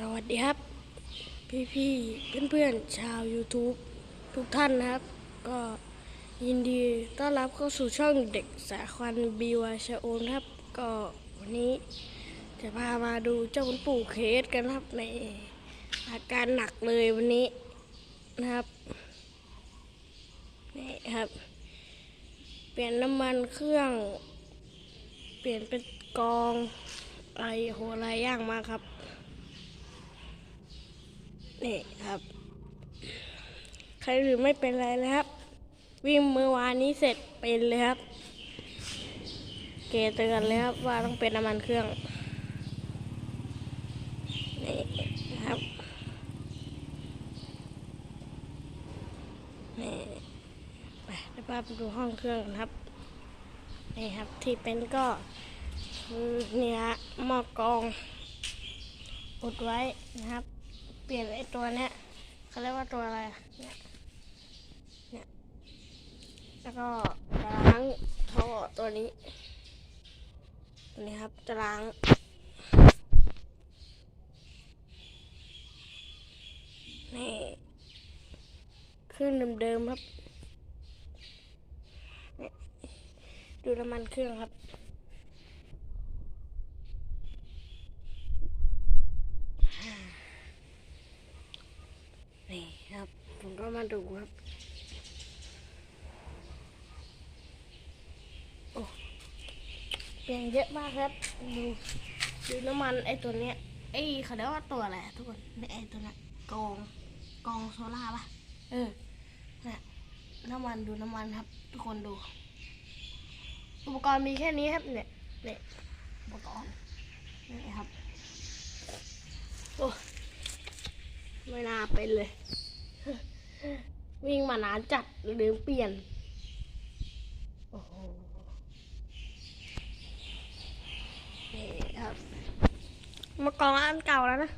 สวัสดีครับ พี่ๆเพื่อนๆชาว YouTube ทุกท่านนะครับ ก็ยินดีต้อนรับเข้าสู่ช่องเด็กสาควันบีวาชโอนครับ ก็วันนี้จะพามาดูเจ้าคุณปู่เคสกันครับในอาการหนักเลยวันนี้นะครับนี่ครับ เปลี่ยนน้ำมันเครื่อง เปลี่ยนเป็นกองอะไรโหหลายย่างมากครับ นี่ครับ ใครหรือไม่เป็นไรเลยครับ วิ่งเมื่อวานนี้เสร็จเป็นเลยครับ เกเตือนเลยครับว่าต้องเป็นน้ำมันเครื่อง นี่ครับนี่ไปเดี๋ยวพาไปดูห้องเครื่องกันครับ นี่ครับที่เป็นก็คือเนี่ยหม้อกรองอุดไว้นะครับ เปลี่ยนไอ้ตัวเนี้ยเขาเรียกว่าตัวอะไรเนี่ยเนี่ยแล้วก็ล้างท่อตัวนี้ตัวนี้ครับจะล้างนี่เครื่องเดิมๆครับนี่ดูน้ำมันเครื่องครับ นี่ครับ ผมก็มาดูครับ โอ้ เปลี่ยนเยอะมากครับ ดูดูน้ำมันไอตัวเนี้ยไอเขาเรียกว่าตัวอะไรทุกคนไอตัวนี้ยกองกองโซล่าปะเออน่ะน้ำมันดูน้ำมันครับ ทุกคนดู อุปกรณ์มีแค่นี้ครับเนี่ยเนี่ยอุปกรณ์นี่ครับโอ้ไม่น่าเป็นเลย วิ่งมานานจัดลืมเปลี่ยน โอ้โห นี่ ครับมากองอันเก่าแล้วนะ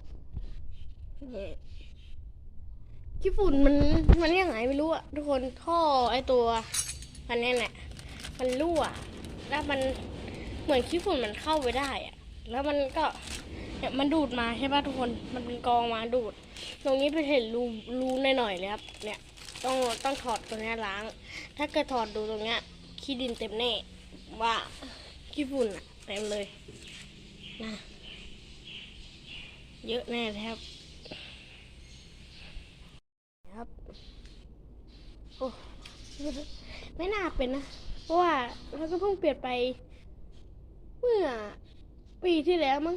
ขี้ฝุ่นมันมันยังไงไม่รู้อะทุกคนท่อไอตัวอันนี้แหละมันรั่ว แล้วมันเหมือนขี้ฝุ่นมันเข้าไปได้อะแล้วมันก็เนี่ยมันดูดมาใช่ป่ะทุกคนมันเป็นกองมาดูด ตรงนี้เป็นเห็นรูรูหน่อยๆเลยครับ เนี่ยต้องต้องถอดตัวนี้ล้าง ถ้าเกิดถอดดูตรงเนี้ยขี้ดินเต็มแน่ว่าขี้ฝุ่นอะเต็มเลย นะ เยอะแน่เลยครับ ครับ โอ้ ไม่น่าเป็นนะ เพราะว่าเราก็เพิ่งเปลี่ยนไป เมื่อปีที่แล้วมั้ง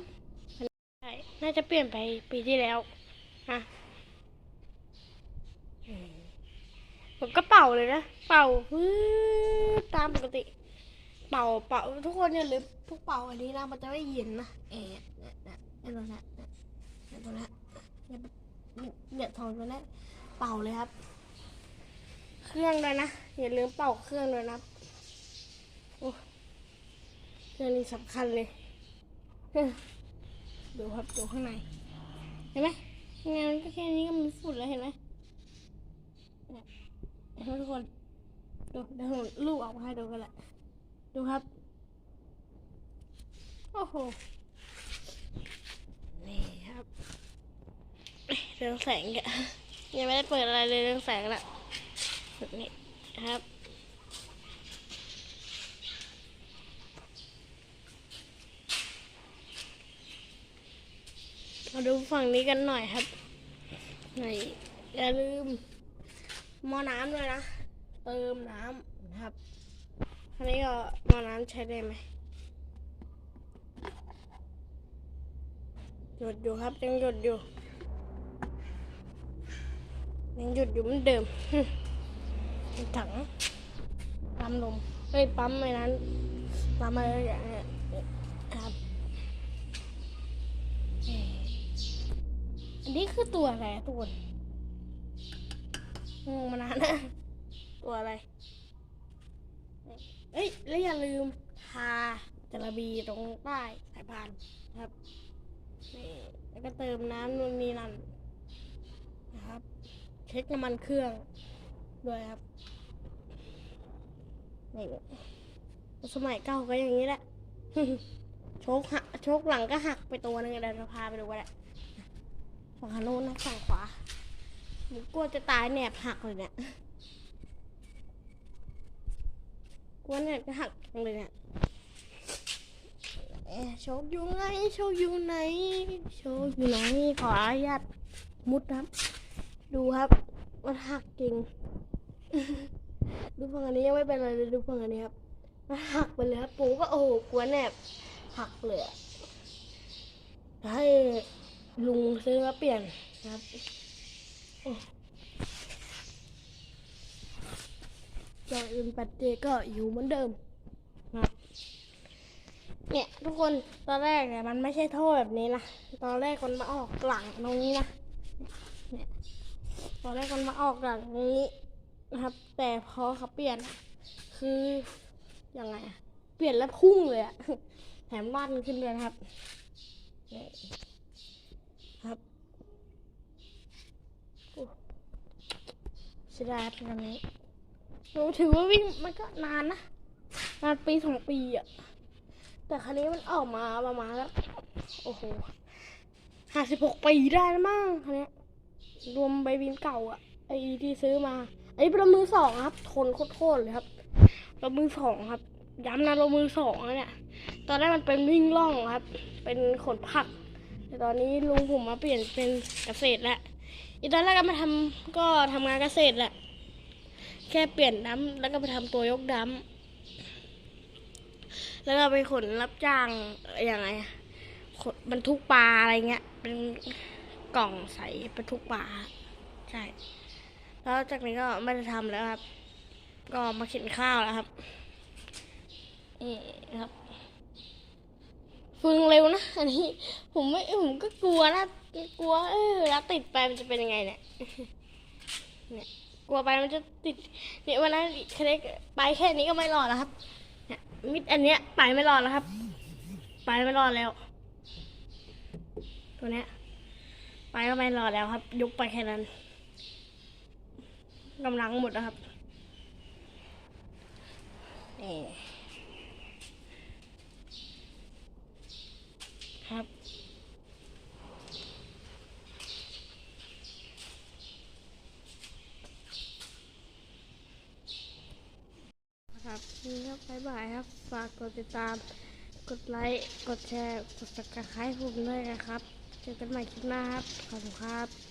ใช่น่าจะเปลี่ยนไปปีที่แล้วฮะผมก็เป่าเลยนะ เป่าพื้ตามปกติ เป่าเป่าทุกคนอย่าลืมพวกเป่าอันนี้นะมันจะไม่เย็นนะเอ๊ะเนี่ยเนี่ยเนี่ยตัวนี้ยเนี่ยตัวนี้ยเนี่ยเนี่ยทองตัวนี้ยเป่าเลยครับ เครื่องด้วยนะอย่าลืมเป่าเครื่องด้วยนะโอ้เครื่องนี้สำคัญเลยดูครับดูข้างในเห็นไหมข้างในมันก็แค่นี้ก็มีฝุ่นแล้วเห็นไหมเนี่ยเห็นไหมทุกคนดูเดี๋ยวลูกออกมาให้ดูกันแหละ ดูครับ โอ้โห นี่ครับเรืองแสงแกะยังไม่ได้เปิดอะไรเลยเรืองแสงละนี้นะครับมาดูฝั่งนี้กันหน่อยครับนี่อย่าลืมหม้อน้ำด้วยนะ เติมน้ำนะครับ อันนี้ก็ม้อน้ำใช้ได้ไหมหยุดอยู่ครับยังหยุดอยู่ยังหยุดอยู่เหมือนเดิมถังปั๊มลมเฮ้ยปั๊มไอ้นั้นปั๊มอะไรอย่างเงี้ยครับอันนี้คือตัวอะไรอะทุกคนงงมานานนะตัวอะไร เอ้ย แล้วอย่าลืมทาจระบีตรงใต้สายพานครับนี่แล้วก็เติมน้ำนู่นนี่นั่นนะครับ เช็คน้ำมันเครื่องด้วยครับนี่สมัยเก่าก็อย่างนี้แหละโชคหักโชคหลังก็หักไปตัวนึงเดี๋ยวเราพาไปดูกันแหละฝั่งโน้นนะฝั่งขวาผมกลัวจะตายแหนบหักเลยเนี่ย กลัวแหนบจะหักจังเลยเนี่ยเอ๊ะโชคอยู่ไงโชคอยู่ไหนโชคอยู่ไหนขออนุญาตมุดครับ ดูครับมันหักจริง ดูฝั่งอันนี้ยังไม่เป็นไรเลยดูฝั่งอันนี้ครับมันหักไปเลยครับปูก็โอ้โหกลัวแนบหักเลยให้ลุงซื้อมาเปลี่ยนครับ จอยอื่นปัจเจก็อยู่เหมือนเดิมนะครับเนี่ยทุกคนตอนแรกเนี่ยมันไม่ใช่ท่อแบบนี้นะตอนแรกมันมาออกหลังตรงนี้นะเนี่ยตอนแรกมันมาออกหลังนี้นะครับ แต่พอเขาเปลี่ยนอะคือยังไงอะเปลี่ยนแล้วพุ่งเลยอะแถมลั่นขึ้นเลยนะครับเนี่ยครับโอ้เสียดายครับคันนี้ หนูถือว่าวิ่งมันก็นานนะนานปีสองปีอะแต่คันนี้มันออกมาประมาณแล้วโอ้โหห้าสิบหกปีได้แล้วมั้งคันนี้รวมใบวินเก่าอะไอที่ซื้อมาไอ้ประมือสองครับ ทนโคตรเลยครับประมือสองครับย้ำนะประมือสองนะเนี่ยตอนแรกมันเป็นวิ่งล่องครับ เป็นขนผักแต่ตอนนี้ลุงผมมาเปลี่ยนเป็นเกษตรแล้วอีตอนแรกก็มาทำก็ทำงานเกษตรแหละ แค่เปลี่ยนน้ำแล้วก็ไปทำตัวยกดัมแล้วก็ไปขนรับจ้างอย่างไรอะขนบรรทุกปลาอะไรเงี้ย เป็นกล่องใสบรรทุกปลาใช่ แล้วจากนี้ก็ไม่ได้ทำแล้วครับ ก็มาเข็นข้าวแล้วครับนี่ครับฝึงเร็วนะอันนี้ ผมไม่ผมก็กลัวนะกลัว เออแล้วติดไปมันจะเป็นยังไงเนี่ยเนี่ย ลัวไปมันจะติดเนี่ยวันนั้นแค่นี้ไปแค่นี้ก็ไม่รอดแล้วครับเนี่ยมิดอันเนี้ยไปไม่รอดแล้วครับ ไปไม่รอดแล้ว ตัวเนี้ยไปก็ไม่รอดแล้วครับ ยุบไปแค่นั้นกำลังหมดแล้วครับนี่ครับ ครับ นี่ครับบายบายครับ ฝากกดติดตาม กดไลค์ กดแชร์ กดสับสไครต์ผมด้วยนะครับ เจอกันใหม่คลิปหน้าครับ ขอบคุณครับ